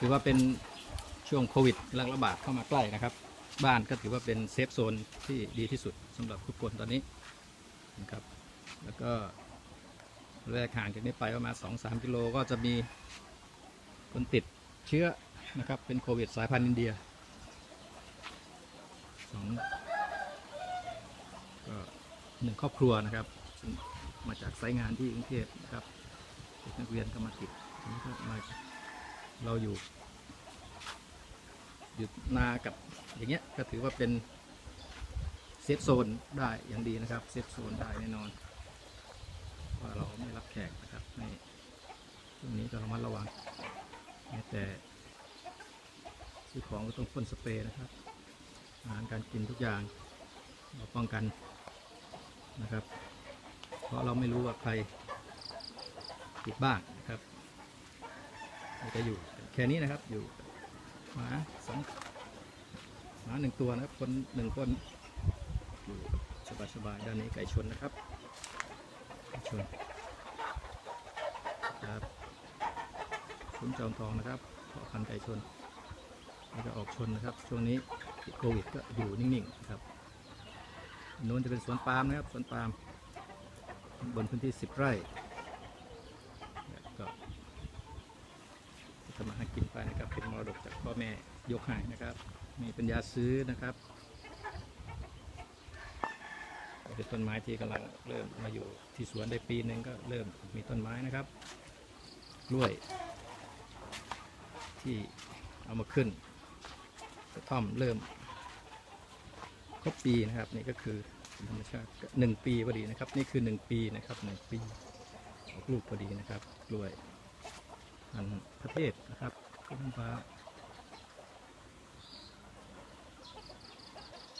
ถือว่าเป็นช่วงโควิดระบาดเข้ามาใกล้นะครับ บ้านก็ถือว่าเป็นเซฟโซนที่ดีที่สุดสำหรับทุกคนตอนนี้นะครับ แล้วก็แรกห่างจากนี้ไปประมาณ2-3กิโลก็จะมีคนติดเชื้อนะครับ เป็นโควิดสายพันธุ์อินเดียสองก็หนึ่งครอบครัวนะครับ มาจากไซต์งานที่กรุงเทพนะครับเด็กนักเรียนก็มาติดทีนี้ก็มา เราอยู่อยู่นากับอย่างเงี้ยก็ถือว่าเป็นเซฟโซนได้อย่างดีนะครับเซฟโซนได้แน่นอนว่าเราไม่รับแขกนะครับในตรงนี้ก็ระมัดระวังแม้แต่ซื้อของก็ต้องพ่นสเปรย์นะครับอาหารการกินทุกอย่างเราป้องกันนะครับ เพราะเราไม่รู้ว่าใครติดบ้างน จะอยู่แค่นี้นะครับ อยู่หมาสองหมาหนึ่งตัวนะครับ คนหนึ่งคนอยู่สบายสบายๆด้านนี้ไก่ชนนะครับไก่ชนครับคุ้มจอมทองนะครับขอพันธุ์ไก่ชนแล้วก็ออกชนนะครับ ช่วงนี้โควิดก็อยู่นิ่งๆนะครับนู้นจะเป็นสวนปาล์มนะครับสวนปาล์มบนพื้นที่ 10 ไร่ก็ ทำมาหากินไปนะครับเป็นมรดกจากพ่อแม่ยกให้นะครับ มีปัญญาซื้อนะครับเป็นต้นไม้ที่กำลังเริ่มมาอยู่ที่สวนได้ปีหนึ่งก็เริ่มมีต้นไม้นะครับกล้วย ที่เอามาขึ้นกระท่อมเริ่มครบปีนะครับนี่ก็คือธรรมชาติหนึ่งปีพอดีนะครับ นี่คือหนึ่งปีนะครับหนึ่งปีออกลูกพอดีนะครับกล้วยอัน ประเทศนะครับคุณฟ้า